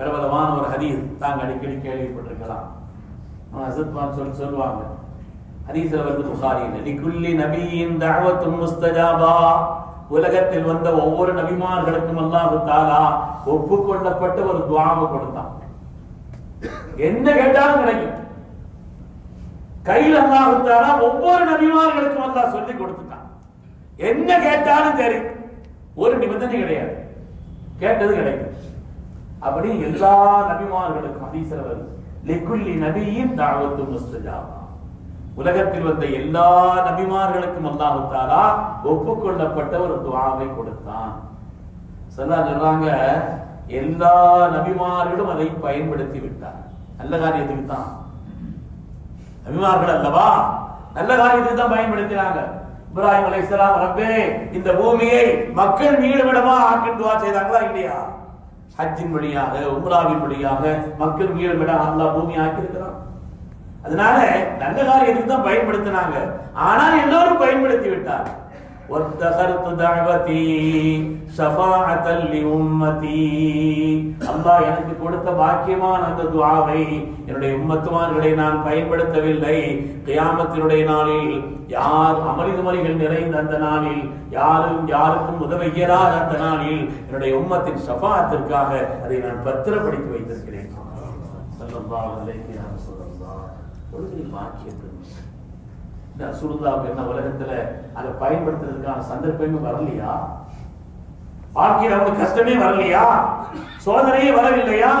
பிரபலமான ஒரு ஹதீஸ் தாங்க அடிக்கடி கேள்விப்பட்டிருக்கலாம். அசத்வான் சொல்லி சொல்லுவாங்க. ஹதீஸ்ல வந்து புகாரியில். லிகுல்லி நபியின் தகவத்தும் முஸ்தஜாபா. உலகத்தில் வந்த ஒவ்வொரு நபிமார்களுக்கும் அல்லாஹு தாலா ஒப்புக்கொள்ளப்பட்டு ஒரு துவாவை கொடுத்தான். என்ன கேட்டாலும் கிடைக்கும். கையில் அல்லாஹு தாலா ஒவ்வொரு நபிமார்களுக்கும் அல்லாஹ் சொல்லி கொடுத்துட்டான். என்ன கேட்டாலும் சரி. ஒரு நிபந்தனை கிடையாது. கேட்டது கிடைக்கும். அப்படி எல்லா நபிமார்களுக்கும் ஹதீஸ்ல வருது. லிக்குல்லி நபியின் தாவத்து முஸ்தஜாபா. உலகத்தில் வந்த எல்லா நபிமார்களுக்கும் அல்லாஹ் தாலா ஒப்புக்கொள்ளப்பட்ட ஒரு துவாவை கொடுத்தான். சொல்லா சொல்றாங்க எல்லா நபிமார்களும் அதை பயன்படுத்தி விட்டார் நல்ல காரியத்துக்கு தான். நபிமார்கள் அல்லவா? நல்ல காரியத்துக்கு தான் பயன்படுத்தினாங்க. இப்ராஹிம் அலைஹிஸ்ஸலாம் ரப்பே இந்த பூமியை மக்கள் மீளுமிடமா ஆக்கின் துவா செய்தாங்களா இல்லையா? ஹஜ்ஜின் வழியாக உம்ராவின் வழியாக மக்கள் மீளுமிடம் அல்லா பூமி ஆக்கியிருக்கிறான். அதனால நல்ல காரியத்துக்கு தான் பயன்படுத்தினாங்க. ஆனால் எல்லோரும் பயன்படுத்தி விட்டார் وَاتَّخَذْتُ دَعْوَتِي شَفَاعَةً لِأُمَّتِي அல்லாஹ் எனக்கு கொடுத்த பாக்கியமான அந்த துஆவை என்னுடைய உம்மத்துமார்களை நான் பயன்படுத்தவில்லை கியாமத்தினுடைய நாளில் யார் அமளிதுமறிகள் நிறைந்த அந்த நாளில் யாரும் யாருக்கும் உதவியராத அந்த நாளில் என்னுடைய உம்மத்தின் ஷஃபாத்திற்காக அதை நான் பத்திரப்படுத்தி வைத்திருக்கிறேன் ஸல்லல்லாஹு அலைஹி வஸல்லம் ஒரு பாக்கியம் இந்த ரசூலுல்லாவுக்கு என்ன உலகத்துல அதை பயன்படுத்துறதுக்கான சந்தர்ப்பமே வரலையா? வாழ்க்கையில் அவனுக்கு கஷ்டமே வரலையா? சோதனையே வரவில்லையா?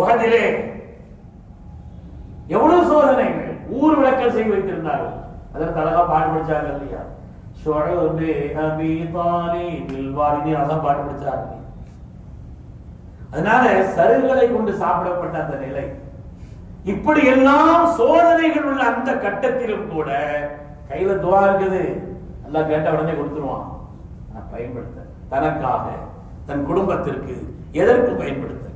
உலகிலே எவ்வளவு சோதனைகள் ஊர் விளக்கல் செய்து வைத்திருந்தார்கள். அதற்கு அழகா பாட்டு படிச்சாங்க இல்லையா? ஷுஅபே அபி தாலிபில் வாலினி அழகா பாட்டு படிச்சாங்க அதனால சருகளை கொண்டு சாப்பிடப்பட்ட அந்த நிலை. இப்படி எல்லாம் சோ அந்த கட்டத்திலும் கூட கையில துவா இருக்குது. எல்லாம் கேட்ட உடனே கொடுத்துருவான். நான் பயன்படுத்த தனக்காக தன் குடும்பத்திற்கு எதற்கு பயன்படுத்த